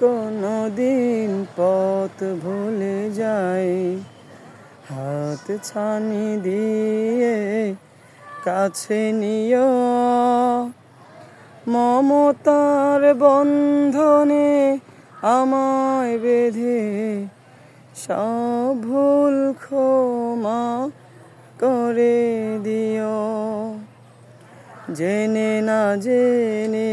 কোনো দিন পথ ভুলে যাই। হাত ছানি দিয়ে কাছে নিও। মমতার বন্ধনে আমায় বেঁধে সব ভুল ক্ষমা করে দিও। জেনে না জেনে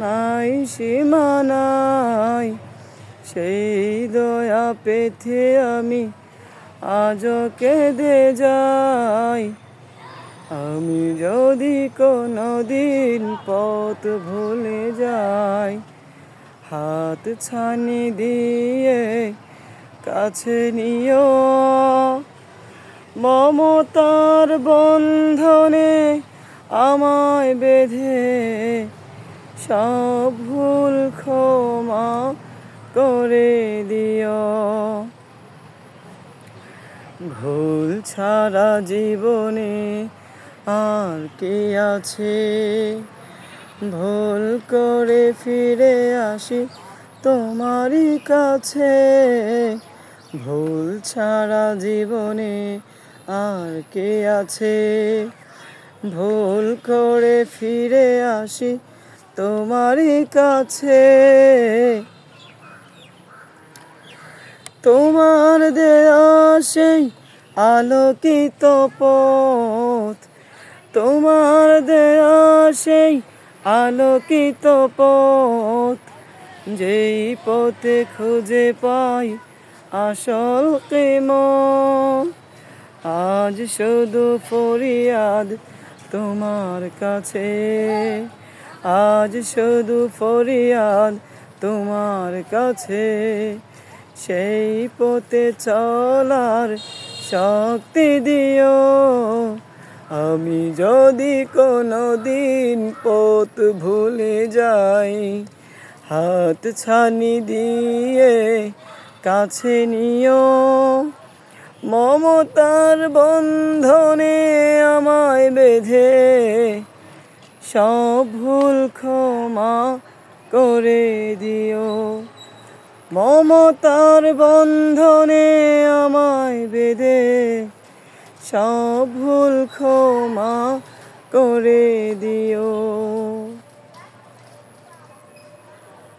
নাই সীমানাই সেই দয়া পেথে আমি আজও কেঁদে যাই। আমি যদি কোনো দিন পথ ভুলে যাই, হাত ছানি দিয়ে কাছে নিও। মমতার বন্ধনে আমায় বেঁধে সব ভুল ক্ষমা করে দিও। ভুল ছাড়া জীবনে আর কি আছে? ভুল করে ফিরে আসি তোমারই কাছে। ভুল ছাড়া জীবনে আর কে আছে? ভুল করে ফিরে আসি তোমারই কাছে। তোমার দেয়া সেই আলোকিত পথ। তোমার দেয়া সেই আলোকিত পথ। যেই পথে খুঁজে পাই আসল কেম আজ শুধু ফরিয়াদ তোমার কাছে। আজ শুধু ফরিয়াদ তোমার কাছে। সেই পথে চলার শক্তি দিও। আমি যদি কোনো দিন পথ ভুলে যাই, হাত ছানি দিয়ে কাছে নিও। মমতার বন্ধনে আমায় বেঁধে সব ভুল ক্ষমা করে দিও। মমতার বন্ধনে আমায় বেদে সব ভুল